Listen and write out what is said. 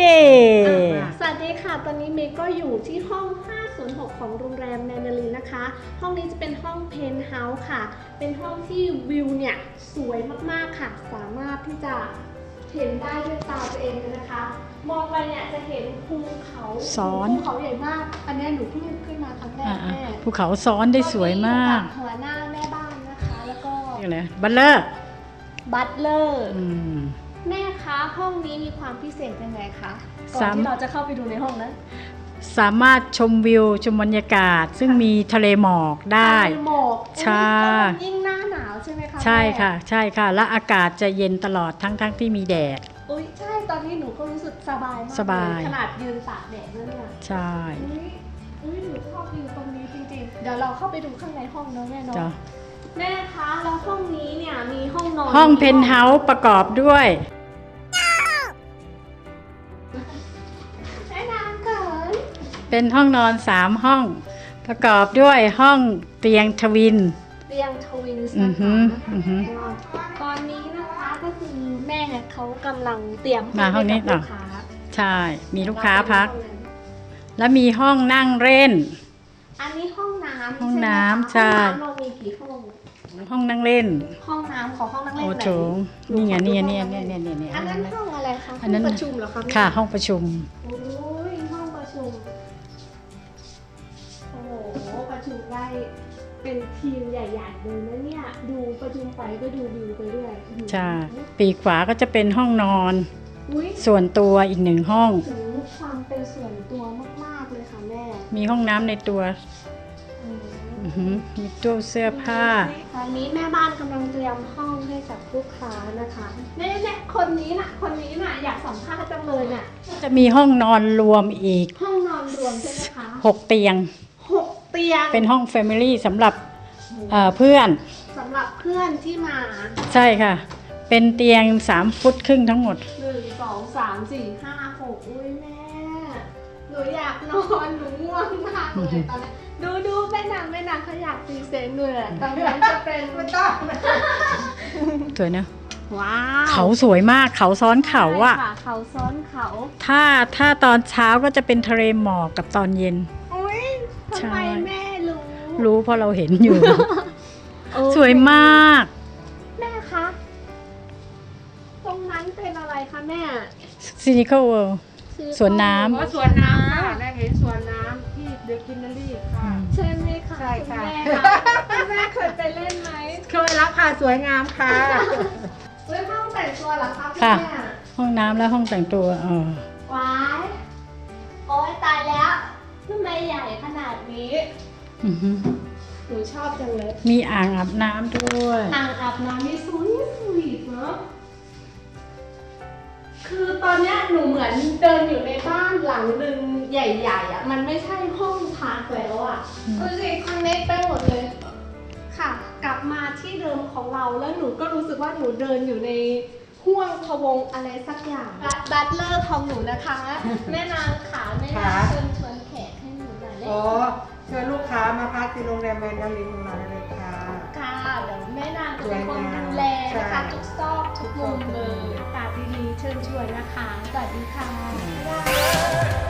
เก้สวัสดีค่ะ ตอนนี้เมย์ก็อยู่ที่ห้อง 506 ของโรงแรมแมนดารินนะคะ ห้องนี้จะเป็นห้องเพนท์เฮาส์ค่ะ เป็นห้องที่วิวเนี่ย สวยมากๆค่ะ สามารถที่จะเห็นได้ด้วยตาตัวเองเลยนะคะ มองไปเนี่ยจะเห็นภูเขาซ้อน ภูเขาใหญ่มาก อันเนี้ยหนูเพิ่งขึ้นมาครั้งแรกอะแม่ๆภูเขาซ้อนได้สวยมากตอนนี้อยู่บหัวหน้าแม่บ้านนะคะ แล้วก็นี่เลยบัลเลอร์บัตเลอร์ อืม แม่คะห้องนี้มีความพิเศษยังไงคะก่อนสาม ที่เราจะเข้าไปดูในห้องนั้นสามารถชมวิวชมบรรยากาศ ซึ่งมีทะเลหมอกได้ทะเลหมอกใช่อุ๊ยแล้วมันยิ่งหน้าหนาวใช่ไหมคะใช่แม่ค่ะ ใช่ค่ะ และอากาศจะเย็นตลอดทั้งทั้งที่มีแดด อุ้ยใช่ตอนนี้หนูก็รู้สึกสบายมากสบาย เลขนาดยืนตากแดดนั่นเนี่ยใช่อุ้ยอุ้ยหนูชอบวิวตรงนี้จริงๆ เดี๋ยวเราเข้าไปดูข้างในห้องเนาะแม่เนาะจ้ะ แม่คะแล้วห้องนี้เนี่ยมีห้องนอนห้องกี่เพนท์เฮาส์ประกอบด้วย แม่นางเกินเป็นห้องนอนสามห้อง ประกอบด้วยห้องเตียงทวิน เตียงทวินส์อืนะอหืคะออือหือ ตอนนี้นะคะก็คือแม่เขากำลังเตรียมมาห้องนี้ให้กับต่อลูกค้าใช่ มีลูกค้าพัก และมีห้องนั่งเล่น อันนี้ห้องน้ำห้องน้ำใช่ไหมคะใช่ห้องน้ำเรามีกี่ห้อง ห้องนั่งเล่น ห้องน้ำของห้องนั่งเล่นโอ้ไหนโถนี่ไงนี่ไงนี่ไงหนี่ไงนี่ไงนี่ไงอันนั้นห้องอะไรคะอันนั้นห้งประชุมเหรอคะค่ะ ห้องประชุมโอ้ยห้องประชุมโอ้โหประชุมได้เป็นทีมใหญ่ๆเลยนะเนี่ยดูประชุมไปก็ดูวิวไปด้วยใช่ปีกขวาก็จะเป็นห้องนอนอุ้ยส่วนตัวอีกหนึ่งห้องถึงความเป็นส่วนตัวมากๆเลยค่ะแม่มีห้องน้ำในตัว อือหือมีตู้เสื้อผ้า ตอนนี้แม่บ้านกำลังเตรียมห้องให้กับลูกค้านะคะแน่ๆคนนี้น่ะ คนนี้น่ะอยากสัมภาษณ์จังเลยน่ะ จะมีห้องนอนรวมอีกห้องนอนรวมใช่ไหมคะ6เตียง หกเตียงเป็นห้องแฟมิลี่สำหรับเอ่อเพื่อน สำหรับเพื่อนที่มาใช่ค่ะ เป็นเตียง 3 ฟุตครึ่งทั้งหมด หนึ่งสองสามสี่ นูอยากนอนหนูง่วงมากเลยตอนนี้ดูดูแม่นางแม่นางเขาอยากตีเซนเลยอะตอนนี้จะเป็นไม่ต้อง สวยเนอะว้าวเขาสวยมากเขาซ้อนเขาอะใช่ค่เขาซ้อนเขา ถ้าถ้าตอนเช้าก็จะเป็นทะเลหมอกกับตอนเย็น อุ้ยทำใช่ไมแม่รู้รู้เพราะเราเห็นอยู่ เออสวยมาก แม่คะ ตรงนั้นเป็นอะไรคะแม่ ซินิคอลเวิลด์ สวนน้ำ อ๋อสวนน้ำค่ะแม่เห็นสวนน้ำที่เดอะกินนารีค่ะ ใช่ไหมคะใช่ค่ะ ณแม่คะคุณแม่เคยไปเล่นไหมเคยรับค่ะสวยงามค่ะ เฮ้ยห้องแต่งตัวเหรอคะคุณค่ะ แม่ห้องน้ำและห้องแต่งตัวเออว้ายโอ๊ยตายแล้วทำไมใหญ่ขนาดนี้อือหือหนูชอบจังเลยมีอ่างอาบน้ำด้วย อ่างอาบน้ำนี่สวยสวีทเนอะ คือตอนเนี้ยหนูเหมือนเดินอยู่ในบ้านหลังหนึ่งใหญ่ ๆอะมันไม่ใช่ห้องพักแล้วอะอืมดูสิคอนเนคไปหมดเลย ค่ะ กลับมาที่เดิมของเราแล้วหนูก็รู้สึกว่าหนูเดินอยู่ในห่วงพะวงอะไรสักอย่างบัตเลอร์ของหนูนะคะ แม่นางขาแม่นางค่ะเชิญชวนแขกให้หนูหน่อยได้อ๋อไหมเชิญลูกค้ามาพักที่โรงแรมแมนดารินของเราเลยค่ะค่ะเดี๋ยวแม่นางจะเป็นคนดูแล นะคะใช่ทุกซอกทุกมุมเลยอากาศดีๆเชิญชวนนะคะ สวัสดีค่ะบ๊ายบาย